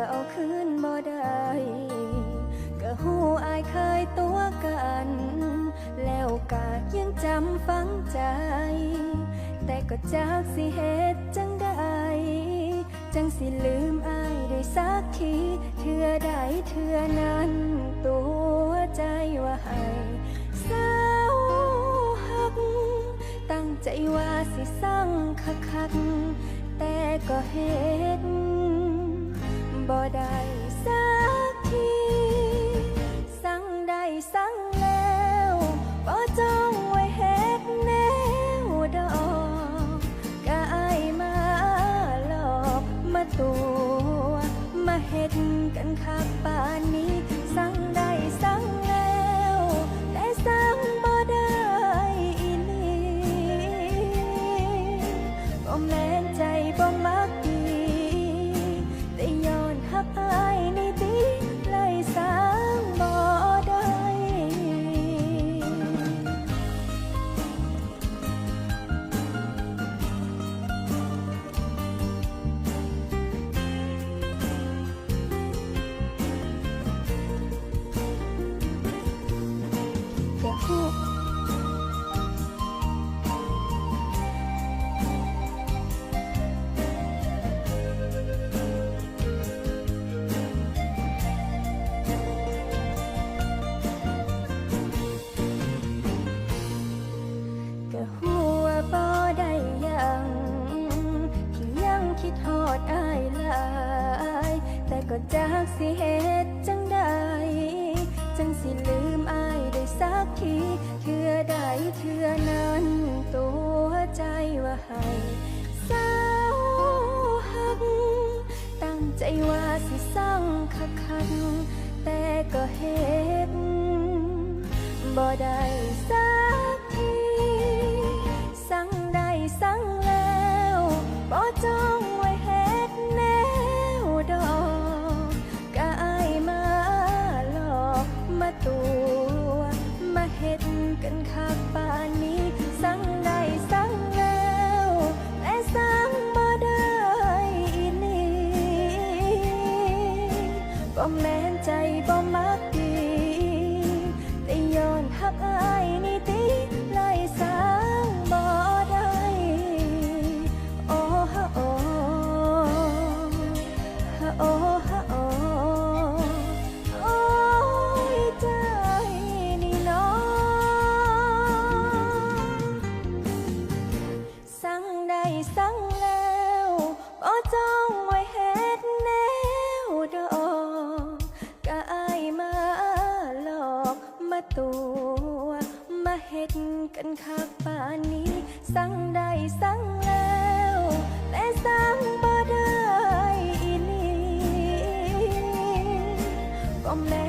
ก็เอาคืนบ่ได้ก็หูอายเคยตัวกัน แล้วกะยังจำฝังใจ แต่ก็จากสิเหตุจังใดจังสิลืมอายได้สักทีเทื่อใดเทื่อนั้นตัวใจว่าให้สาวหัก ตั้งใจว่าสิสั่งคักคักแต่ก็เฮ็ด บ่ได้สักที สั่งได้สั่งแล้วบ่จ้องไว้เฮ็ดแนวดอกก็อายมาหลอกมาตัว มาเฮ็ดกันคักปา คิดทอดอายหลาย แต่ก็จากสิเหตุจังใดจังสิลืมอายได้สักทีเทื่อใดเทื่อนั้นตัวใจว่าให้สาวหัก ตั้งใจว่าสิสั่งคักคักๆแต่ก็เฮ็ดบ่ได้สัก กันคากป่านนี้ สั่งได้สั่งแล้ว แต่สั่งบ่ได้อีนี้ก็แม่